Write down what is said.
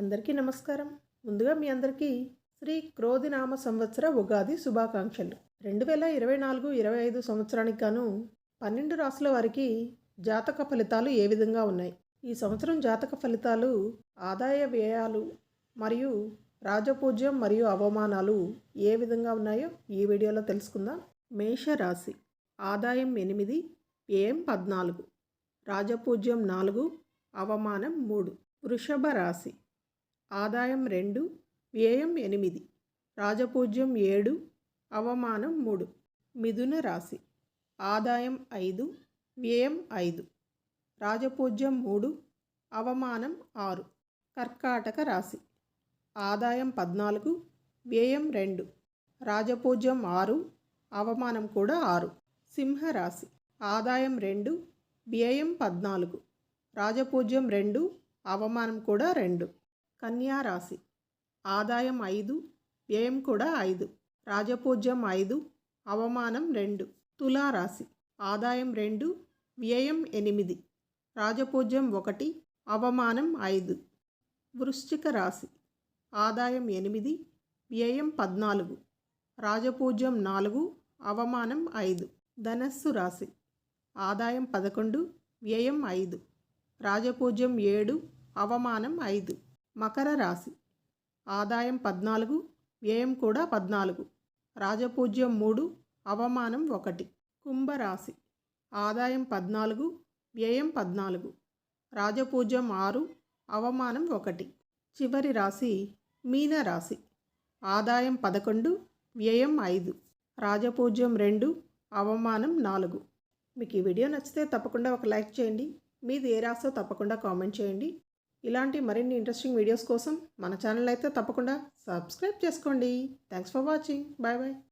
అందరికీ నమస్కారం. ముందుగా మీ అందరికీ శ్రీ క్రోధినామ సంవత్సర ఉగాది శుభాకాంక్షలు. రెండు వేల ఇరవై నాలుగు ఇరవై ఐదు సంవత్సరానికి గాను పన్నెండు రాసుల వారికి జాతక ఫలితాలు ఏ విధంగా ఉన్నాయి? ఈ సంవత్సరం జాతక ఫలితాలు ఆదాయ వ్యయాలు మరియు రాజపూజ్యం మరియు అవమానాలు ఏ విధంగా ఉన్నాయో ఈ వీడియోలో తెలుసుకుందాం. మేష రాశి ఆదాయం ఎనిమిది వ్యయం పద్నాలుగు. రాజపూజ్యం నాలుగు అవమానం మూడు. వృషభ రాశి. ఆదాయం రెండు వ్యయం ఎనిమిది రాజపూజ్యం ఏడు అవమానం మూడు మిథున రాశి. ఆదాయం ఐదు వ్యయం ఐదు రాజపూజ్యం మూడు అవమానం ఆరు కర్కాటక రాశి. ఆదాయం పద్నాలుగు వ్యయం రెండు రాజపూజ్యం ఆరు అవమానం కూడా ఆరు సింహరాశి ఆదాయం రెండు వ్యయం పద్నాలుగు రాజపూజ్యం రెండు అవమానం కూడా రెండు. కన్యా రాశి ఆదాయం ఐదు వ్యయం కూడా ఐదు రాజపూజ్యం ఐదు అవమానం రెండు తులారాశి. ఆదాయం రెండు వ్యయం ఎనిమిది రాజపూజ్యం ఒకటి అవమానం ఐదు. వృశ్చిక రాశి. ఆదాయం ఎనిమిది వ్యయం పద్నాలుగు రాజపూజ్యం నాలుగు అవమానం ఐదు. ధనస్సు రాశి. ఆదాయం పదకొండు వ్యయం ఐదు రాజపూజ్యం ఏడు అవమానం ఐదు. మకర రాశి. ఆదాయం పద్నాలుగు వ్యయం కూడా పద్నాలుగు. రాజపూజ్యం మూడు అవమానం ఒకటి. కుంభరాశి. ఆదాయం పద్నాలుగు వ్యయం పద్నాలుగు. రాజపూజ్యం ఆరు అవమానం ఒకటి. చివరి రాశి మీన రాశి. ఆదాయం పదకొండు వ్యయం ఐదు. రాజపూజ్యం రెండు అవమానం నాలుగు. మీకు ఈ వీడియో నచ్చితే తప్పకుండా ఒక లైక్ చేయండి. మీది ఏ రాసో తప్పకుండా కామెంట్ చేయండి. ఇలాంటి మరిన్ని ఇంట్రెస్టింగ్ వీడియోస్ కోసం మన ఛానల్ అయితే తప్పకుండా సబ్స్క్రైబ్ చేసుకోండి. Thanks for watching bye bye